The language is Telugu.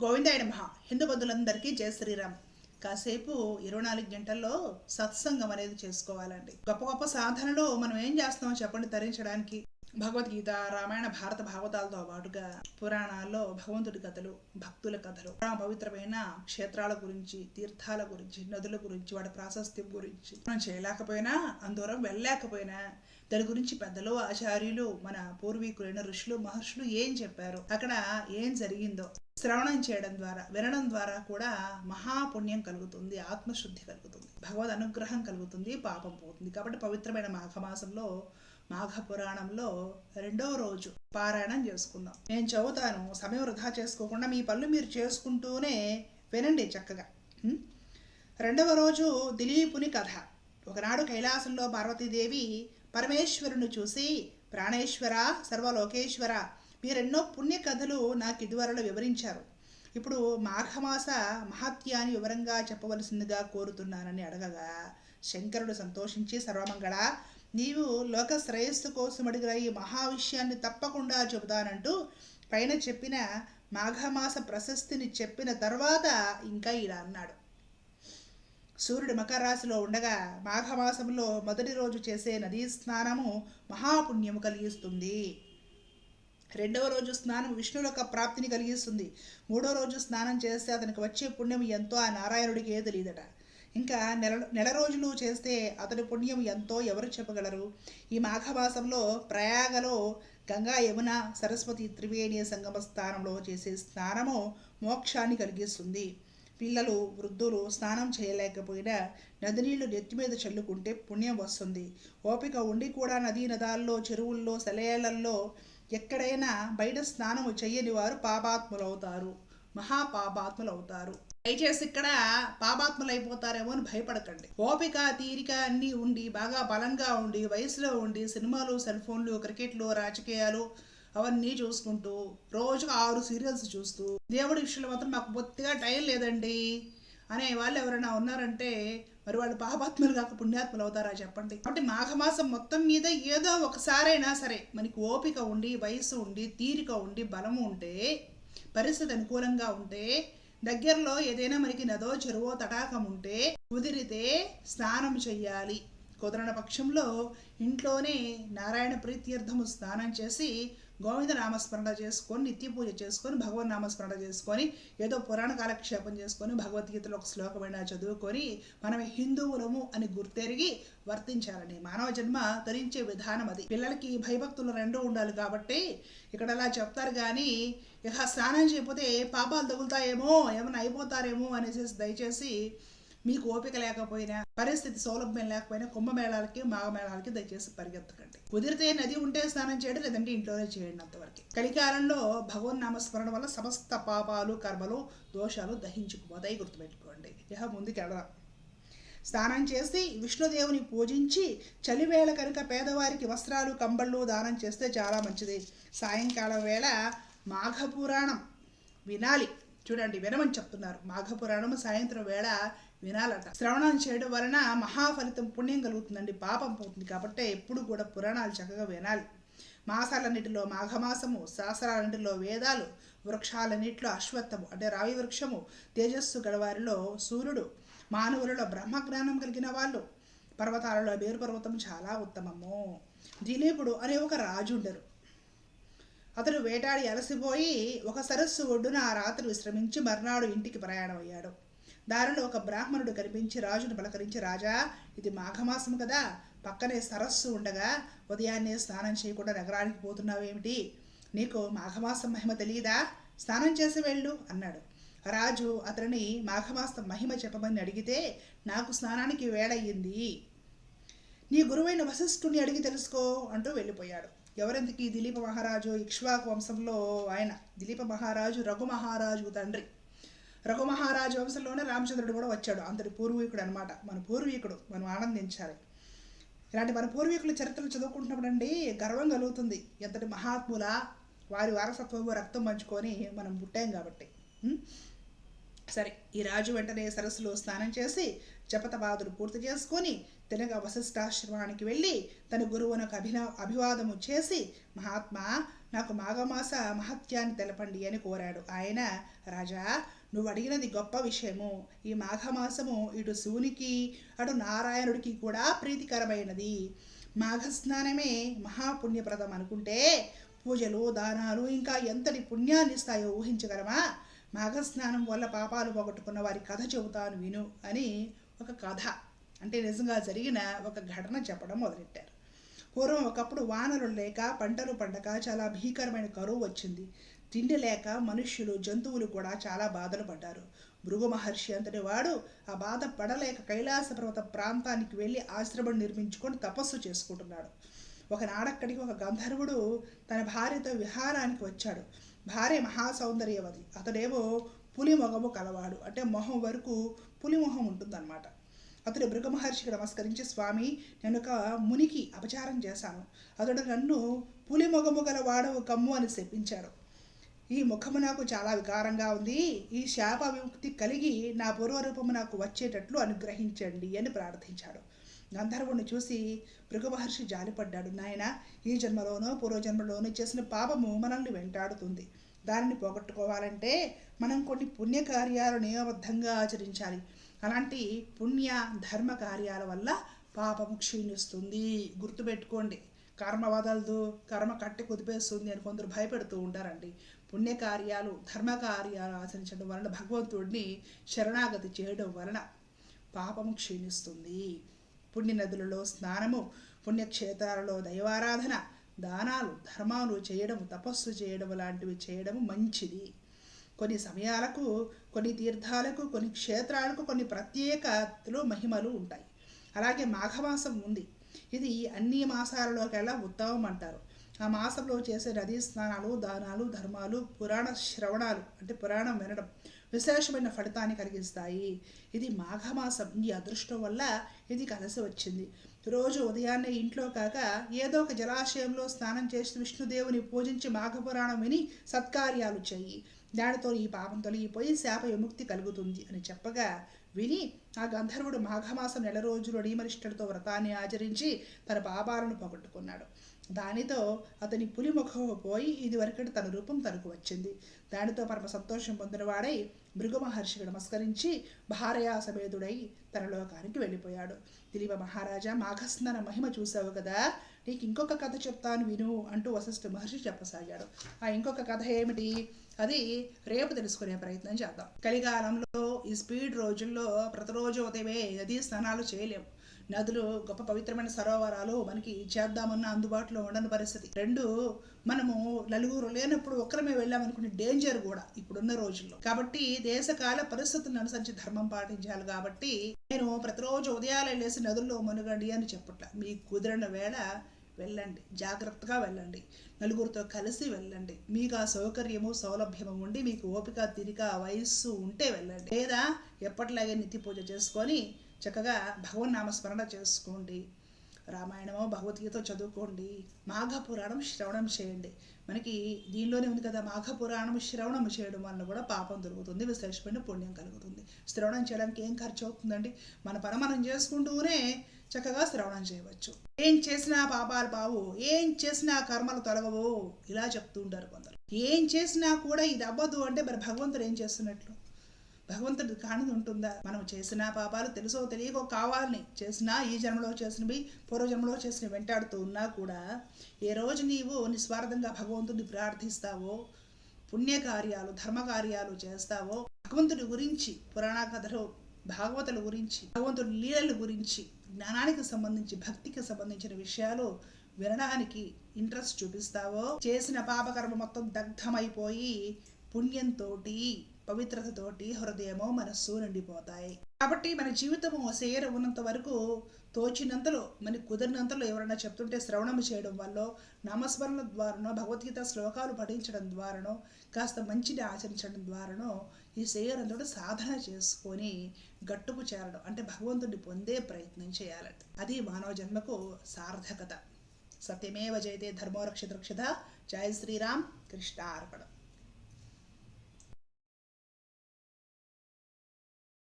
గోవిందాయ మహా హిందూ బంధువులందరికీ జయ శ్రీరామ్. కాసేపు ఇరవై నాలుగు గంటల్లో సత్సంగం అనేది చేసుకోవాలండి. గొప్ప గొప్ప సాధనలో మనం ఏం చేస్తామో చెప్పండి తరించడానికి. భగవద్గీత రామాయణ భారత భాగవతాలతో పాటుగా పురాణాల్లో భగవంతుడి కథలు భక్తుల కథలు పవిత్రమైన క్షేత్రాల గురించి తీర్థాల గురించి నదుల గురించి వాటి ప్రాశస్త్యం గురించి మనం చేయలేకపోయినా అందరం వెళ్ళలేకపోయినా దాని గురించి పెద్దలు ఆచార్యులు మన పూర్వీకులైన ఋషులు మహర్షులు ఏం చెప్పారు? అక్కడ ఏం జరిగిందో శ్రవణం చేయడం ద్వారా వినడం ద్వారా కూడా మహాపుణ్యం కలుగుతుంది ఆత్మశుద్ధి కలుగుతుంది భగవద్ అనుగ్రహం కలుగుతుంది పాపం పోతుంది. కాబట్టి పవిత్రమైన మాఘమాసంలో మాఘ పురాణంలో రెండో రోజు పారాయణం చేసుకుందాం. నేను చదువుతాను సమయం వృధా చేసుకోకుండా మీ పనులు మీరు చేసుకుంటూనే వినండి చక్కగా. రెండవ రోజు దిలీపుని కథ. ఒకనాడు కైలాసంలో పార్వతీదేవి పరమేశ్వరుని చూసి ప్రాణేశ్వర సర్వలోకేశ్వర మీరెన్నో పుణ్య కథలు నాకు ఇదివరలో వివరించారు. ఇప్పుడు మాఘమాస మహత్యాన్ని వివరంగా చెప్పవలసిందిగా కోరుతున్నానని అడగగా శంకరుడు సంతోషించి సర్వమంగళ నీవు లోక శ్రేయస్సు కోసం అడిగిన ఈ మహా విషయాన్ని తప్పకుండా చెబుతానంటూ పైన చెప్పిన మాఘమాస ప్రశస్తిని చెప్పిన తర్వాత ఇంకా ఇలా అన్నాడు. సూర్యుడు మకర రాశిలో ఉండగా మాఘమాసంలో మొదటి రోజు చేసే నదీ స్నానము మహాపుణ్యము కలిగిస్తుంది. రెండవ రోజు స్నానం విష్ణులోక ప్రాప్తిని కలిగిస్తుంది. మూడో రోజు స్నానం చేస్తే అతనికి వచ్చే పుణ్యం ఎంతో ఆ నారాయణుడికే తెలియదట. ఇంకా నెల నెల రోజులు చేస్తే అతని పుణ్యం ఎంతో ఎవరు చెప్పగలరు? ఈ మాఘమాసంలో ప్రయాగలో గంగా యమున సరస్వతి త్రివేణి సంగమ స్థానంలో చేసే స్నానము మోక్షాన్ని కలిగిస్తుంది. పిల్లలు వృద్ధులు స్నానం చేయలేకపోయినా నది నీళ్ళు నెత్తి మీద చల్లుకుంటే పుణ్యం వస్తుంది. ఓపిక ఉండి కూడా నదీ నదాల్లో చెరువుల్లో సెలయేళ్ళలో ఎక్కడైనా బయట స్నానం చేయని వారు పాపాత్ములు అవుతారు అవుతారు దయచేసి ఇక్కడ పాపాత్ములు అయిపోతారేమో అని భయపడకండి. ఓపిక తీరిక అన్నీ ఉండి బాగా బలంగా ఉండి వయసులో ఉండి సినిమాలు సెల్ ఫోన్లు క్రికెట్లు రాజకీయాలు అవన్నీ చూసుకుంటూ రోజుకు ఆరు సీరియల్స్ చూస్తూ దేవుడి విషయంలో మాత్రం మాకు బొత్తిగా టైం లేదండి అనే వాళ్ళు ఎవరైనా ఉన్నారంటే మరి వాళ్ళు పాపాత్ములు కాక పుణ్యాత్ములు అవుతారా చెప్పండి. కాబట్టి మాఘమాసం మొత్తం మీద ఏదో ఒకసారైనా సరే మనకి ఓపిక ఉండి వయసు ఉండి తీరిక ఉండి బలము ఉంటే పరిస్థితి అనుకూలంగా ఉంటే దగ్గరలో ఏదైనా మనకి నదో చెరువో తటాకం ఉంటే కుదిరితే స్నానం చెయ్యాలి. కుదరని పక్షంలో ఇంట్లోనే నారాయణ ప్రీత్యర్థము స్నానం చేసి గోవింద నామస్మరణ చేసుకొని నిత్య పూజ చేసుకొని భగవన్ నామస్మరణ చేసుకొని ఏదో పురాణ కాలక్షేపం చేసుకొని భగవద్గీతలో ఒక శ్లోకమైనా చదువుకొని మనం హిందువులము అని గుర్తెరిగి వర్తించాలని మానవ జన్మ ధరించే విధానం అది. పిల్లలకి భయభక్తులు రెండూ ఉండాలి కాబట్టి ఇక్కడ అలా చెప్తారు కానీ ఇక స్నానం చేయకపోతే పాపాలు తగులుతాయేమో ఏమైనా అయిపోతారేమో అనేసి దయచేసి మీకు ఓపిక లేకపోయినా పరిస్థితి సౌలభ్యం లేకపోయినా కుంభమేళాలకి మాఘమేళాలకి దయచేసి పరిగెత్తకండి. కుదిరితే నది ఉంటే స్నానం చేయండి లేదంటే ఇంట్లోనే చేయండి అంతవరకు. కలికాలంలో భగవన్ నామస్మరణ వల్ల సమస్త పాపాలు కర్మలు దోషాలు దహించుకుపోతాయి గుర్తుపెట్టుకోండి. ఇహ ముందుకు వెళదాం స్నానం చేసి విష్ణుదేవుని పూజించి చలివేళ కనుక పేదవారికి వస్త్రాలు కంబళ్ళు దానం చేస్తే చాలా మంచిది. సాయంకాలం వేళ మాఘపురాణం వినాలి. చూడండి వినమని చెప్తున్నారు. మాఘపురాణం సాయంత్రం వేళ వినాలట. శ్రవణం చేయడం వలన మహాఫలితం పుణ్యం కలుగుతుందండి పాపం పోతుంది. కాబట్టి ఎప్పుడు కూడా పురాణాలు చక్కగా వినాలి. మాసాలన్నిటిలో మాఘమాసము శాస్త్రాలన్నిటిలో వేదాలు వృక్షాలన్నిటిలో అశ్వత్థము అంటే రావి వృక్షము తేజస్సు గలవారిలో సూర్యుడు మానవులలో బ్రహ్మజ్ఞానం కలిగిన వాళ్ళు పర్వతాలలో బేరు పర్వతం చాలా ఉత్తమము. దిలీపుడు అనే ఒక రాజు ఉండరు. అతడు వేటాడి అలసిపోయి ఒక సరస్సు ఒడ్డున ఆ రాత్రి విశ్రమించి మర్నాడు ఇంటికి ప్రయాణం అయ్యాడు దారిలో ఒక బ్రాహ్మణుడు కనిపించి రాజును పలకరించి రాజా ఇది మాఘమాసం కదా పక్కనే సరస్సు ఉండగా ఉదయాన్నే స్నానం చేయకుండా నగరానికి పోతున్నావేమిటి నీకు మాఘమాసం మహిమ తెలియదా స్నానం చేసి వెళ్ళు అన్నాడు. రాజు అతనిని మాఘమాసం మహిమ చెప్పమని అడిగితే నాకు స్నానానికి వేడయ్యింది. నీ గురువైన వశిష్ఠుని అడిగి తెలుసుకో అంటూ వెళ్ళిపోయాడు. ఎవరెందుకీ దిలీప మహారాజు ఇక్ష్వాకు వంశంలో ఆయన. దిలీప మహారాజు రఘు మహారాజు తండ్రి. రఘు మహారాజు వంశంలోనే రామచంద్రుడు కూడా వచ్చాడు. అంతటి పూర్వీకుడు అనమాట మన పూర్వీకుడు మనం ఆనందించాలి. ఇలాంటి మన పూర్వీకుల చరిత్రలు చదువుకుంటున్నప్పుడు అండి గర్వం కలుగుతుంది. ఎంతటి మహాత్ముల వారి వారసత్వము రక్తం పంచుకొని మనం పుట్టాం కాబట్టి. సరే ఈ రాజు వెంటనే సరస్సులో స్నానం చేసి జపతపాదులు పూర్తి చేసుకొని తినగ వశిష్ఠాశ్రమానికి వెళ్ళి తన గురువునకు అభిన అభివాదము చేసి మహాత్మా నాకు మాఘమాస మహత్యాన్ని తెలపండి అని కోరాడు. ఆయన రాజా నువ్వు అడిగినది గొప్ప విషయము. ఈ మాఘమాసము ఇటు శివునికి అటు నారాయణుడికి కూడా ప్రీతికరమైనది. మాఘస్నానమే మహాపుణ్యప్రదం అనుకుంటే పూజలు దానాలు ఇంకా ఎంతటి పుణ్యాన్ని ఇస్తాయో ఊహించగలమా? మాఘస్నానం వల్ల పాపాలు పోగొట్టుకున్న వారి కథ చెబుతాను విను అని ఒక కథ. అంటే నిజంగా జరిగిన ఒక ఘటన చెప్పడం మొదలెట్టారు. పూర్వం ఒకప్పుడు వానలు లేక పంటలు పండక చాలా భీకరమైన కరువు వచ్చింది. తిండి లేక మనుష్యులు జంతువులు కూడా చాలా బాధలు పడ్డారు. భృగు మహర్షి అంతటి వాడు ఆ బాధ పడలేక కైలాస పర్వత ప్రాంతానికి వెళ్ళి ఆశ్రమం నిర్మించుకొని తపస్సు చేసుకుంటున్నాడు. ఒకనాడక్కడికి ఒక గంధర్వుడు తన భార్యతో విహారానికి వచ్చాడు. భార్య మహాసౌందర్యవతి. అతడేమో పులి మొగము కలవాడు. అంటే మొహం వరకు పులి మొహం ఉంటుందన్నమాట. అతడు భృగ మహర్షికి నమస్కరించి స్వామి నేను ఒక మునికి అపచారం చేశాను. అతడు నన్ను పులి మొగము గల వాడవు కమ్ము అని శపించాడు. ఈ ముఖము నాకు చాలా వికారంగా ఉంది. ఈ శాప విముక్తి కలిగి నా పూర్వరూపము నాకు వచ్చేటట్లు అనుగ్రహించండి అని ప్రార్థించాడు. గంధర్వుని చూసి మహర్షి జాలిపడ్డాడు. నాయన ఈ జన్మలోనో పూర్వజన్మలోనో చేసిన పాపము మనల్ని వెంటాడుతుంది. దానిని పోగొట్టుకోవాలంటే మనం కొన్ని పుణ్యకార్యాలు నియమబద్ధంగా ఆచరించాలి. అలాంటి పుణ్య ధర్మ కార్యాల వల్ల పాపము క్షీణిస్తుంది. గుర్తుపెట్టుకోండి కర్మ వదలదు కర్మ కట్టి కుదిపేస్తుంది అని కొందరు భయపెడుతూ ఉంటారండి. పుణ్యకార్యాలు ధర్మకార్యాలు ఆచరించడం వలన భగవంతుడిని శరణాగతి చేయడం వలన పాపము క్షీణిస్తుంది. పుణ్య నదులలో స్నానము పుణ్యక్షేత్రాలలో దైవారాధన దానాలు ధర్మాలు చేయడం తపస్సు చేయడం లాంటివి చేయడం మంచిది. కొన్ని సమయాలకు కొన్ని తీర్థాలకు కొన్ని క్షేత్రాలకు కొన్ని ప్రత్యేకతలు మహిమలు ఉంటాయి. అలాగే మాఘమాసం ఉంది. ఇది అన్ని మాసాలలోకెల్లా ఉత్తమం అంటారు. ఆ మాసంలో చేసే నదీ స్నానాలు దానాలు ధర్మాలు పురాణ శ్రవణాలు అంటే పురాణం వినడం విశేషమైన ఫలితాన్ని కలిగిస్తాయి. ఇది మాఘమాసం ఈ అదృష్టం వల్ల ఇది కలిసి వచ్చింది. రోజు ఉదయాన్నే ఇంట్లో కాక ఏదో ఒక జలాశయంలో స్నానం చేసి విష్ణుదేవుని పూజించి మాఘపురాణం విని సత్కార్యాలు చెయ్యి. దానితో ఈ పాపం తొలగిపోయి శాప విముక్తి కలుగుతుంది అని చెప్పగా విని ఆ గంధర్వుడు మాఘమాసం నెల రోజులు నియమనిష్టలతో వ్రతాన్ని ఆచరించి తన పాపాలను పోగొట్టుకున్నాడు. దానితో అతని పులి ముఖం పోయి ఇదివరకటి తన రూపం తనకు వచ్చింది. దానితో పరమ సంతోషం పొందినవాడై భృగు మహర్షికి నమస్కరించి భారయాసమేతుడై తన లోకానికి వెళ్ళిపోయాడు. దిలీప మహారాజా మాఘస్నాన మహిమ చూసావు కదా? నీకు ఇంకొక కథ చెప్తాను విను అంటూ వశిష్ఠ మహర్షి చెప్పసాగాడు. ఆ ఇంకొక కథ ఏమిటి? అది రేపు తెలుసుకునే ప్రయత్నం చేద్దాం. కలికాలంలో ఈ స్పీడ్ రోజుల్లో ప్రతిరోజు ఉదయమే నదీ స్నానాలు చేయలేము నదులు గొప్ప పవిత్రమైన సరోవరాలు మనకి చేద్దామన్న అందుబాటులో ఉండని పరిస్థితి. రెండు మనము నలుగురు లేనప్పుడు ఒక్కరమే వెళ్ళామనుకునే డేంజర్ కూడా ఇప్పుడున్న రోజుల్లో. కాబట్టి దేశకాల పరిస్థితులను అనుసరించి ధర్మం పాటించాలి కాబట్టి నేను ప్రతిరోజు ఉదయాలే లేసి నదుల్లో మునగండి అని చెప్పట్ల మీకు కుదిరిన వేళ వెళ్ళండి. జాగ్రత్తగా వెళ్ళండి. నలుగురితో కలిసి వెళ్ళండి. మీకు ఆ సౌకర్యము సౌలభ్యము ఉండి మీకు ఓపిక తిరిక వయస్సు ఉంటే వెళ్ళండి. లేదా ఎప్పటిలాగే నిత్య పూజ చేసుకొని చక్కగా భగవన్ నామస్మరణ చేసుకోండి. రామాయణమో భగవద్గీత చదువుకోండి. మాఘ పురాణం శ్రవణం చేయండి. మనకి దీనిలోనే ఉంది కదా మాఘ పురాణం శ్రవణం చేయడం వల్ల కూడా పాపం దొరుకుతుంది విశేషమైన పుణ్యం కలుగుతుంది. శ్రవణం చేయడానికి ఏం ఖర్చు అవుతుందండి? మన పని మనం చేసుకుంటూనే చక్కగా శ్రవణం చేయవచ్చు. ఏం చేసినా పాపాలు బావు ఏం చేసినా కర్మలు తొలగవు ఇలా చెప్తూ ఉంటారు కొందరు. ఏం చేసినా కూడా ఇది అవ్వదు అంటే మరి భగవంతుడు ఏం చేస్తున్నట్లు? భగవంతుడి కానిది ఉంటుందా? మనం చేసిన పాపాలు తెలుసో తెలియకో కావాలని చేసినా ఈ జన్మలో చేసినవి పూర్వజన్మలో చేసిన వెంటాడుతూ ఉన్నా కూడా ఏ రోజు నీవు నిస్వార్థంగా భగవంతుడిని ప్రార్థిస్తావో పుణ్యకార్యాలు ధర్మకార్యాలు చేస్తావో భగవంతుడి గురించి పురాణ కథలు భాగవతుల గురించి భగవంతుడి లీలల గురించి జ్ఞానానికి సంబంధించి భక్తికి సంబంధించిన విషయాలు వినడానికి ఇంట్రెస్ట్ చూపిస్తావో చేసిన పాపకర్మ మొత్తం దగ్ధమైపోయి పుణ్యంతో పవిత్రతతోటి హృదయము మనస్సు నిండిపోతాయి. కాబట్టి మన జీవితము సేర ఉన్నంత వరకు తోచినంతలో మనకి కుదిరినంతలో ఎవరైనా చెప్తుంటే శ్రవణం చేయడం వల్ల నామస్మరణ ద్వారానో భగవద్గీత శ్లోకాలు పఠించడం ద్వారానో కాస్త మంచిని ఆచరించడం ద్వారానో ఈ సేయరంతో సాధన చేసుకొని గట్టుకు చేరడం అంటే భగవంతుడిని పొందే ప్రయత్నం చేయాలంట అది మానవ జన్మకు సార్థకత. సత్యమేవ జయతే ధర్మోరక్షిత రక్షిత జయ శ్రీరామ్. కృష్ణ అర్పణం